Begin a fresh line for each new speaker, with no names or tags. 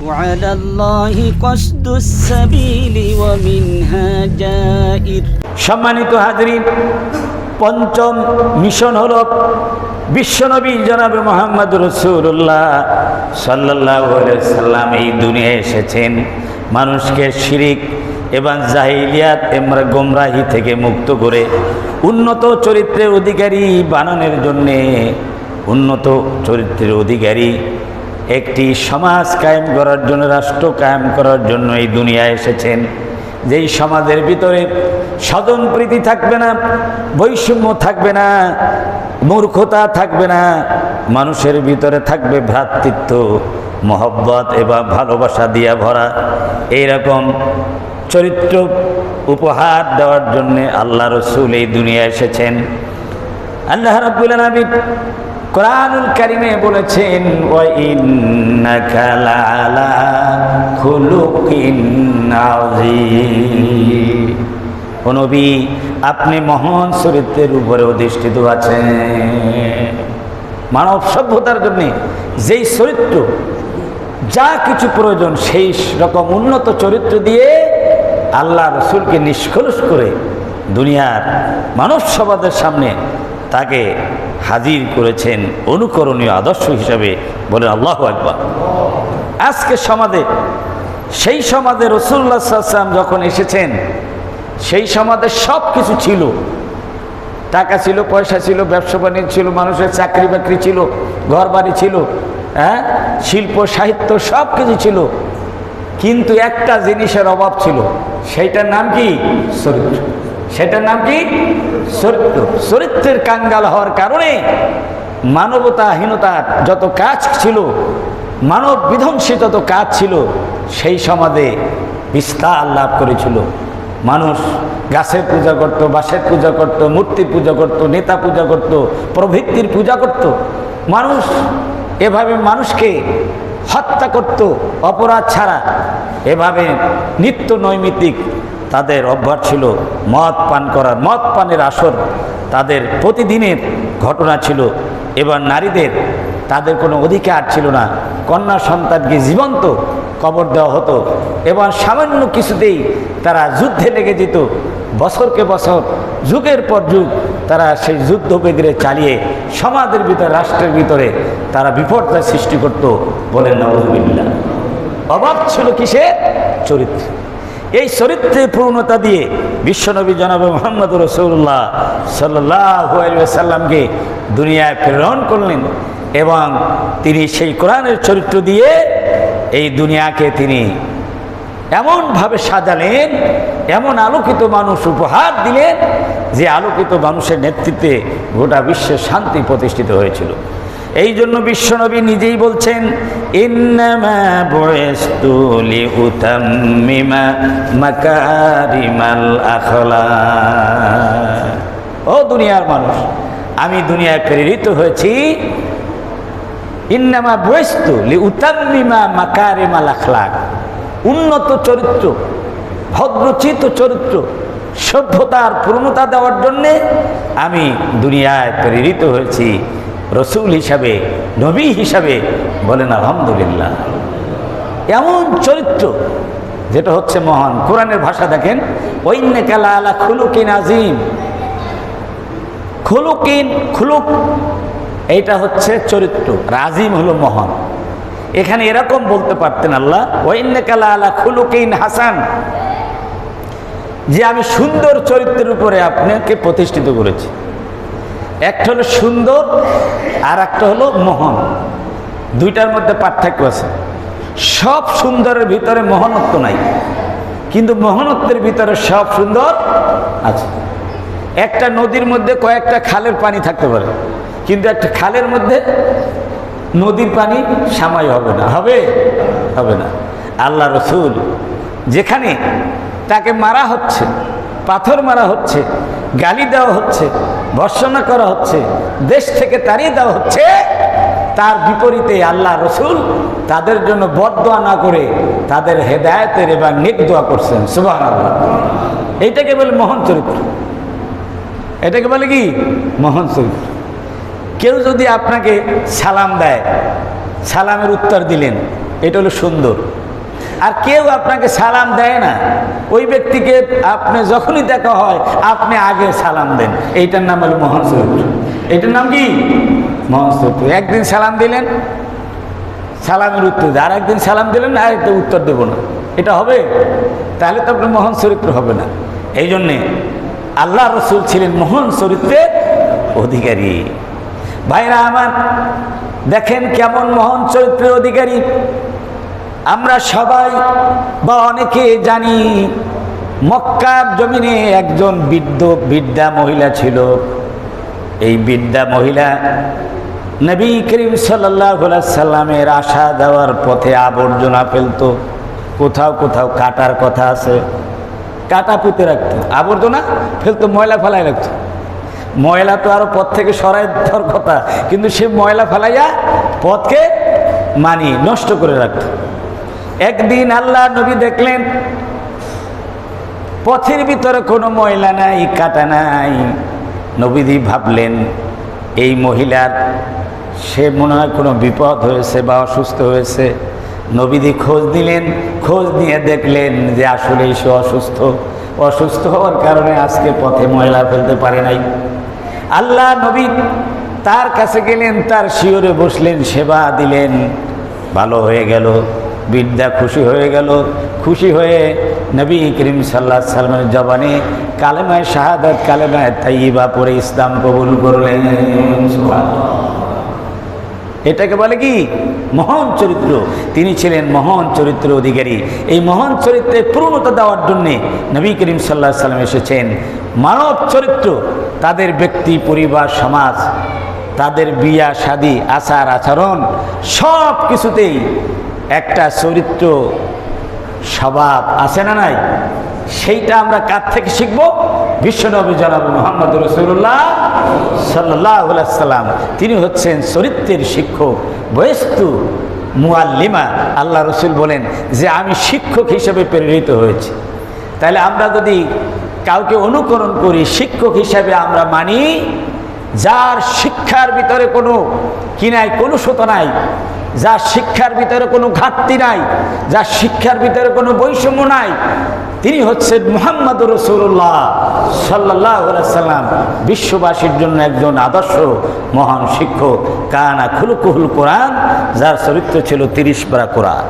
وعلى الله قصد السبيل ومنها جائر
সম্মানিত হাজরিন পঞ্চম মিশন হল বিশ্বনবী জনাবে মোহাম্মদ রসুল্লাহ সাল্লাহ সাল্লাম এই দুনিয়ায় এসেছেন মানুষকে শিরিক এবং জাহিলিয়াত এমরা গোমরাহি থেকে মুক্ত করে উন্নত চরিত্রের অধিকারী বানানোর জন্যে উন্নত চরিত্রের অধিকারী একটি সমাজ কায়েম করার জন্য, রাষ্ট্র কায়েম করার জন্য এই দুনিয়ায় এসেছেন। যেই সমাজের ভিতরে স্বজন প্রীতি থাকবে না, বৈষম্য থাকবে না, মূর্খতা থাকবে না, মানুষের ভিতরে থাকবে ভ্রাতৃত্ব, মহব্বত এবং ভালোবাসা দিয়া ভরা। এইরকম চরিত্র উপহার দেওয়ার জন্যে আল্লাহ রসুল এই দুনিয়ায় এসেছেন। আল্লাহ রাব্বুল আলামিন কোরআনুল কারিমে বলেছেন নবী, আপনি মহান চরিত্রের উপরে অধিষ্ঠিত আছেন। মানব সভ্যতার জন্য যেই চরিত্র, যা কিছু প্রয়োজন, সেই রকম উন্নত চরিত্র দিয়ে আল্লাহ রসুলকে নিষ্কলুষ করে দুনিয়ার মানব সমাজের সামনে তাকে হাজির করেছেন অনুকরণীয় আদর্শ হিসাবে বলে আল্লাহ একবার আজকে সমাজে, সেই সমাজে রসুল্লাহ সাল্লাম যখন এসেছেন, সেই সমাজে সব কিছু ছিল। টাকা ছিল, পয়সা ছিল, ব্যবসা বাণিজ্য ছিল, মানুষের চাকরি বাকরি ছিল ঘর বাড়ি ছিল হ্যাঁ? শিল্প, সাহিত্য সব কিছু ছিল। কিন্তু একটা জিনিসের অভাব ছিল, সেইটার নাম কি? চরিত্র সেটার নাম কি? চরিত্র। চরিত্রের কাঙ্গাল হওয়ার কারণে মানবতাহীনতার যত কাজ ছিল মানব বিধ্বংসী যত কাজ ছিল, সেই সমাজে বিস্তার লাভ করেছিল। মানুষ গাছের পূজা করত, বাঁশের পূজা করত, মূর্তির পূজা করত, নেতা পূজা করত, প্রভৃতির পূজা করত। মানুষ এভাবে মানুষকে হত্যা করত, অপরাধ ছাড়া। এভাবে নিত্য নৈমিত্তিক তাদের অভ্যাস ছিল মদ পান করার। মদ পানের আসর তাদের প্রতিদিনের ঘটনা ছিল। এবার নারীদের তাদের কোনো অধিকার ছিল না। কন্যা সন্তানকে জীবন্ত কবর দেওয়া হতো। এবং সামান্য কিছুতেই তারা যুদ্ধে লেগে যেত। বছরকে বছর, যুগের পর যুগ তারা সেই যুদ্ধ বেগরে চালিয়ে সমাজের ভিতরে, রাষ্ট্রের ভিতরে তারা বিপর্যয় সৃষ্টি করত বলেন নবজুবিল্লা অভাব ছিল কিসের? চরিত্র এই চরিত্রের পূর্ণতা দিয়ে বিশ্বনবী জনাব মোহাম্মদ রসৌল্লাহ সাল্লাহ দুনিয়ায় প্রেরণ করলেন এবং তিনি সেই কোরআনের চরিত্র দিয়ে এই দুনিয়াকে তিনি এমনভাবে সাজালেন, এমন আলোকিত মানুষ উপহার দিলেন যে আলোকিত মানুষের নেতৃত্বে গোটা বিশ্বের শান্তি প্রতিষ্ঠিত হয়েছিল। এই জন্য বিশ্বনবী নিজেই বলছেন ও দুনিয়ার মানুষ, আমি দুনিয়ায় প্রেরিত হয়েছি। ইন্নামা বয়স্তু লিউতাম্মিমা মাকারিমাল আখলাক। উন্নত চরিত্র, ভদ্রচিত চরিত্র, সভ্যতার পূর্ণতা দেওয়ার জন্যে আমি দুনিয়ায় প্রেরিত হয়েছি। রসুল হিসাবে, নবী হিসাবে বলেন, আলহামদুলিল্লাহ। এমন চরিত্র, যেটা হচ্ছে মহান। কোরআনের ভাষা দেখেন ঐন্যকালা আলা খুলুকিন আজিম খুলুকিন, খুলুক, এইটা হচ্ছে চরিত্র রাজিম হলো মহান। এখানে এরকম বলতে পারতেন আল্লাহ ঐন্যকালা আলা খুলুকিন হাসান। যে আমি সুন্দর চরিত্রের উপরে আপনাকে প্রতিষ্ঠিত করেছি। একটা হলো সুন্দর আর একটা হলো মহান। দুইটার মধ্যে পার্থক্য আছে। সব সুন্দরের ভিতরে মহানত্ব নাই। কিন্তু মহানত্বের ভিতরে সব সুন্দর আছে। একটা নদীর মধ্যে কয়েকটা খালের পানি থাকতে পারে। কিন্তু একটা খালের মধ্যে নদীর পানি সামাই হবে না। হবে? হবে না। আল্লাহ রসুল যেখানে তাকে মারা হচ্ছে পাথর মারা হচ্ছে, গালি দেওয়া হচ্ছে, ভর্সনা করা হচ্ছে, দেশ থেকে তাড়িয়ে দেওয়া হচ্ছে, তার বিপরীতে আল্লাহ রসুল তাদের জন্য বদোয়া না করে তাদের হেদায়তের এবার নেক দোয়া করছেন সুবাহ এইটাকে বলে মহান চরিত্র। এটাকে বলে কি? মহান চরিত্র। কেউ যদি আপনাকে সালাম দেয়, সালামের উত্তর দিলেন, এটা হলো সুন্দর। আর কেউ আপনাকে সালাম দেয় না। ওই ব্যক্তিকে আপনি যখনই দেখা হয়, আপনি আগে সালাম দেন। এইটার নাম হলো মহান চরিত্র এটার নাম কি? মহান চরিত্র একদিন সালাম দিলেন, সালামের উত্তর আর একদিন সালাম দিলেন, আর একটা উত্তর দেবো না। এটা হবে? তাহলে তো আপনার মহান চরিত্র হবে না। এই জন্যে আল্লাহ রসুল ছিলেন মহান চরিত্রের অধিকারী। ভাইরা আমার, দেখেন কেমন মহান চরিত্রের অধিকারী। আমরা সবাই বা অনেকে জানি মক্কার জমিনে একজন বৃদ্ধ বৃদ্ধা মহিলা ছিল। এই বৃদ্ধা মহিলা নবী করিম সাল্লামের আশা দেওয়ার পথে আবর্জনা ফেলতো। কোথাও কোথাও কাটার কথা আছে। কাটা পুঁতে রাখতো। আবর্জনা ফেলতো, ময়লা ফেলাই রাখতো। ময়লা তো আরও পথ থেকে সরাই দেওয়ার কথা, কিন্তু সে ময়লা ফেলাইয়া পথকে মানি নষ্ট করে রাখতো। একদিন আল্লাহ নবী দেখলেন, পথের ভিতরে কোনো ময়লা নাই, কাটা নাই। নবীদি ভাবলেন, এই মহিলার, সে মনে হয় কোনো বিপদ হয়েছে বা অসুস্থ হয়েছে। নবীদি খোঁজ দিলেন খোঁজ নিয়ে দেখলেন যে আসলে সে অসুস্থ। অসুস্থ হওয়ার কারণে আজকে পথে ময়লা ফেলতে পারে নাই। আল্লাহ নবী তার কাছে গেলেন, তার শিওরে বসলেন, সেবা দিলেন, ভালো হয়ে গেল। বিদ্যা খুশি হয়ে গেল। খুশি হয়ে নবী করিম সাল্লাহ সাল্লামের জবানে কালেমায় শাহাদাত, কালেমায় তাইবা পরে ইসলাম কবুল করলেন। এটাকে বলে কি? মহান চরিত্র। তিনি ছিলেন মহান চরিত্র অধিকারী। এই মহান চরিত্রের পূর্ণতা দেওয়ার জন্যে নবী করিম সাল্লাহ সাল্লাম এসেছেন। মানব চরিত্র, তাদের ব্যক্তি, পরিবার, সমাজ, তাদের বিয়া, শাদী, আচার, আচরণ সব কিছুতেই একটা চরিত্র স্বভাব আছে না নাই? সেইটা আমরা কার থেকে শিখব? বিশ্বনবী জনাব মোহাম্মদ রসুল্লাহ সাল্লাহ সাল্লাম তিনি হচ্ছেন চরিত্রের শিক্ষক, বয়স্তু মুয়াল্লিমা আল্লাহ রসুল বলেন যে, আমি শিক্ষক হিসেবে প্রেরিত হয়েছি। তাহলে আমরা যদি কাউকে অনুকরণ করি, শিক্ষক হিসাবে আমরা মানি, যার শিক্ষার ভিতরে কোনো কি নাই কলুষতা নাই যার শিক্ষার ভিতরে কোনো ঘাটতি নাই, যা শিক্ষার ভিতরে কোনো বৈষম্য নাই, তিনি হচ্ছেন মোহাম্মদ রসুল্লাহ সাল্লাহ সাল্লাম, বিশ্ববাসীর জন্য একজন আদর্শ মহান শিক্ষক। কানা খুলকুহুল কোরআন, যার চরিত্র ছিল তিরিশ পারা কোরআন।